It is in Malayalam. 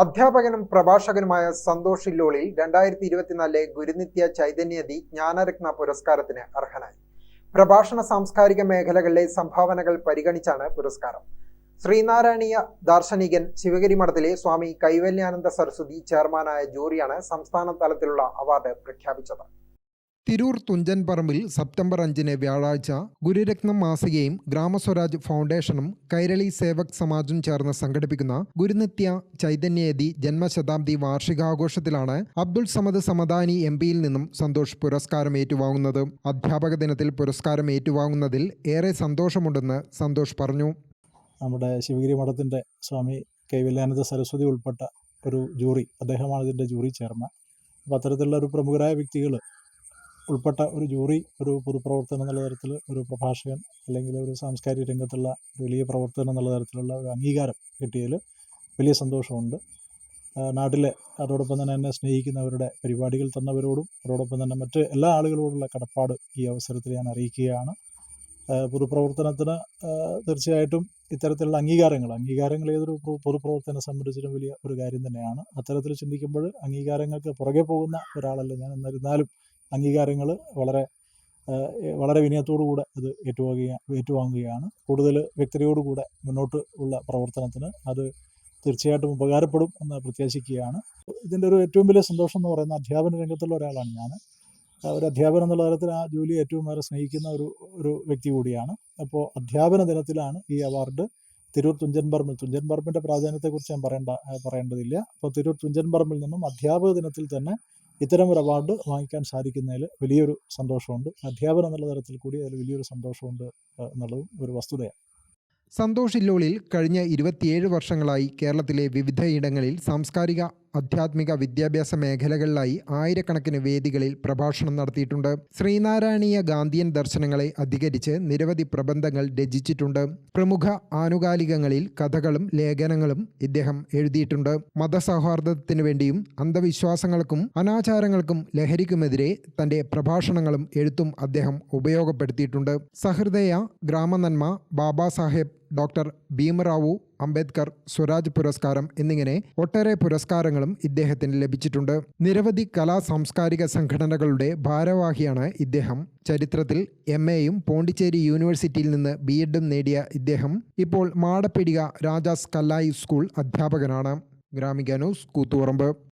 അധ്യാപകനും പ്രഭാഷകനുമായ സന്തോഷ് ഇല്ലോളിൽ രണ്ടായിരത്തി ഇരുപത്തിനാലിലെ ഗുരുനിത്യ ചൈതന്യതി ജ്ഞാനരത്ന പുരസ്കാരത്തിന് അർഹനായി. പ്രഭാഷണ സാംസ്കാരിക മേഖലകളിലെ സംഭാവനകൾ പരിഗണിച്ചാണ് പുരസ്കാരം. ശ്രീനാരായണീയ ദാർശനികൻ ശിവഗിരി മഠത്തിലെ സ്വാമി കൈവല്യാനന്ദ സരസ്വതി ചെയർമാനായ ജൂറിയാണ് സംസ്ഥാന തലത്തിലുള്ള അവാർഡ് പ്രഖ്യാപിച്ചത്. തിരൂർ തുഞ്ചൻ പറമ്പിൽ സെപ്റ്റംബർ അഞ്ചിന് വ്യാഴാഴ്ച ഗുരുരത്നം മാസികയും ഗ്രാമസ്വരാജ് ഫൗണ്ടേഷനും കൈരളി സേവക് സമാജും ചേർന്ന് സംഘടിപ്പിക്കുന്ന ഗുരുനിത്യ ചൈതന്യേദി ജന്മശതാബ്ദി വാർഷികാഘോഷത്തിലാണ് അബ്ദുൾ സമദ് സമദാനി എം പിയിൽ നിന്നും സന്തോഷ് പുരസ്കാരം ഏറ്റുവാങ്ങുന്നത്. അധ്യാപക ദിനത്തിൽ പുരസ്കാരം ഏറ്റുവാങ്ങുന്നതിൽ ഏറെ സന്തോഷമുണ്ടെന്ന് സന്തോഷ് പറഞ്ഞു. നമ്മുടെ ശിവഗിരി മഠത്തിന്റെ സ്വാമി കൈവല്യാനന്ദ സരസ്വതി ഉൾപ്പെട്ട ഒരു ജൂറി അദ്ദേഹമാണ് ഇതിന്റെ ജൂറി ചെയർമാൻ. അപ്പോൾ അത്തരത്തിലുള്ള ഒരു പ്രമുഖരായ വ്യക്തികൾ ഉൾപ്പെട്ട ഒരു ജൂറി ഒരു പൊതുപ്രവർത്തനം എന്നുള്ള തരത്തിൽ ഒരു പ്രഭാഷകൻ അല്ലെങ്കിൽ ഒരു സാംസ്കാരിക രംഗത്തുള്ള ഒരു വലിയ പ്രവർത്തനം എന്നുള്ള തരത്തിലുള്ള ഒരു അംഗീകാരം കിട്ടിയതിൽ വലിയ സന്തോഷമുണ്ട്. നാട്ടിലെ അതോടൊപ്പം തന്നെ എന്നെ സ്നേഹിക്കുന്നവരുടെ പരിപാടികൾ തന്നവരോടും അതോടൊപ്പം തന്നെ മറ്റ് എല്ലാ ആളുകളോടുള്ള കടപ്പാട് ഈ അവസരത്തിൽ ഞാൻ അറിയിക്കുകയാണ്. പൊതുപ്രവർത്തനത്തിന് തീർച്ചയായിട്ടും ഇത്തരത്തിലുള്ള അംഗീകാരങ്ങൾ അംഗീകാരങ്ങൾ ഏതൊരു പൊതു- പൊതുപ്രവർത്തനം സംബന്ധിച്ചിട്ടും വലിയ ഒരു കാര്യം തന്നെയാണ്. അത്തരത്തിൽ ചിന്തിക്കുമ്പോൾ അംഗീകാരങ്ങൾക്ക് പുറകെ പോകുന്ന ഒരാളല്ല ഞാൻ. എന്നിരുന്നാലും അംഗീകാരങ്ങൾ വളരെ വളരെ വിനയത്തോടു കൂടെ അത് ഏറ്റുവാങ്ങുക ഏറ്റുവാങ്ങുകയാണ്. കൂടുതൽ വ്യക്തതയോടുകൂടെ മുന്നോട്ട് ഉള്ള പ്രവർത്തനത്തിന് അത് തീർച്ചയായിട്ടും ഉപകാരപ്പെടും എന്ന് പ്രത്യാശിക്കുകയാണ്. ഇതിന്റെ ഒരു ഏറ്റവും വലിയ സന്തോഷം എന്ന് പറയുന്ന അധ്യാപന രംഗത്തുള്ള ഒരാളാണ് ഞാൻ. ഒരു അധ്യാപനം എന്നുള്ള തരത്തിൽ ആ ജോലി ഏറ്റവും ഏറെ സ്നേഹിക്കുന്ന ഒരു ഒരു വ്യക്തി കൂടിയാണ്. അപ്പോൾ അധ്യാപന ദിനത്തിലാണ് ഈ അവാർഡ് തിരൂർ തുഞ്ചൻ പറമ്പിൽ തുഞ്ചൻ പറമ്പിന്റെ പ്രാധാന്യത്തെക്കുറിച്ച് ഞാൻ പറയേണ്ട പറയേണ്ടതില്ല. അപ്പോൾ തിരൂർ തുഞ്ചൻ പറമ്പിൽ നിന്നും അധ്യാപക ദിനത്തിൽ തന്നെ ഇത്തരം ഒരു അവാർഡ് വാങ്ങിക്കാൻ സാധിക്കുന്നതിൽ വലിയൊരു സന്തോഷമുണ്ട്. അധ്യാപനം എന്നുള്ള തരത്തിൽ കൂടി അതിൽ വലിയൊരു സന്തോഷമുണ്ട് എന്നുള്ളതും ഒരു വസ്തുതയാണ്. സന്തോഷ് ഇല്ലോളിൽ കഴിഞ്ഞ ഇരുപത്തിയേഴ് വർഷങ്ങളായി കേരളത്തിലെ വിവിധയിടങ്ങളിൽ സാംസ്കാരിക ആധ്യാത്മിക വിദ്യാഭ്യാസ മേഖലകളിലായി ആയിരക്കണക്കിന് വേദികളിൽ പ്രഭാഷണം നടത്തിയിട്ടുണ്ട്. ശ്രീനാരായണീയ ഗാന്ധിയൻ ദർശനങ്ങളെ അധികരിച്ച് നിരവധി പ്രബന്ധങ്ങൾ രചിച്ചിട്ടുണ്ട്. പ്രമുഖ ആനുകാലികങ്ങളിൽ കഥകളും ലേഖനങ്ങളും ഇദ്ദേഹം എഴുതിയിട്ടുണ്ട്. മതസൗഹാർദ്ദത്തിനു വേണ്ടിയും അന്ധവിശ്വാസങ്ങൾക്കും അനാചാരങ്ങൾക്കും ലഹരിക്കുമെതിരെ തന്റെ പ്രഭാഷണങ്ങളും എഴുത്തും അദ്ദേഹം ഉപയോഗപ്പെടുത്തിയിട്ടുണ്ട്. സഹൃദയ ഗ്രാമനന്മ ബാബാ സാഹേബ് ഡോക്ടർ ഭീമറാവു അംബേദ്കർ സ്വരാജ് പുരസ്കാരം എന്നിങ്ങനെ ഒട്ടേറെ പുരസ്കാരങ്ങളും ഇദ്ദേഹത്തിന് ലഭിച്ചിട്ടുണ്ട്. നിരവധി കലാ സാംസ്കാരിക സംഘടനകളുടെ ഭാരവാഹിയാണ് ഇദ്ദേഹം. ചരിത്രത്തിൽ എം എയും പോണ്ടിച്ചേരി യൂണിവേഴ്സിറ്റിയിൽ നിന്ന് ബി എഡും നേടിയ ഇദ്ദേഹം ഇപ്പോൾ മാടപ്പിടിക രാജാസ് കല്ലായി സ്കൂൾ അധ്യാപകനാണ്. ഗ്രാമിക ന്യൂസ് കൂത്തുപറമ്പ്.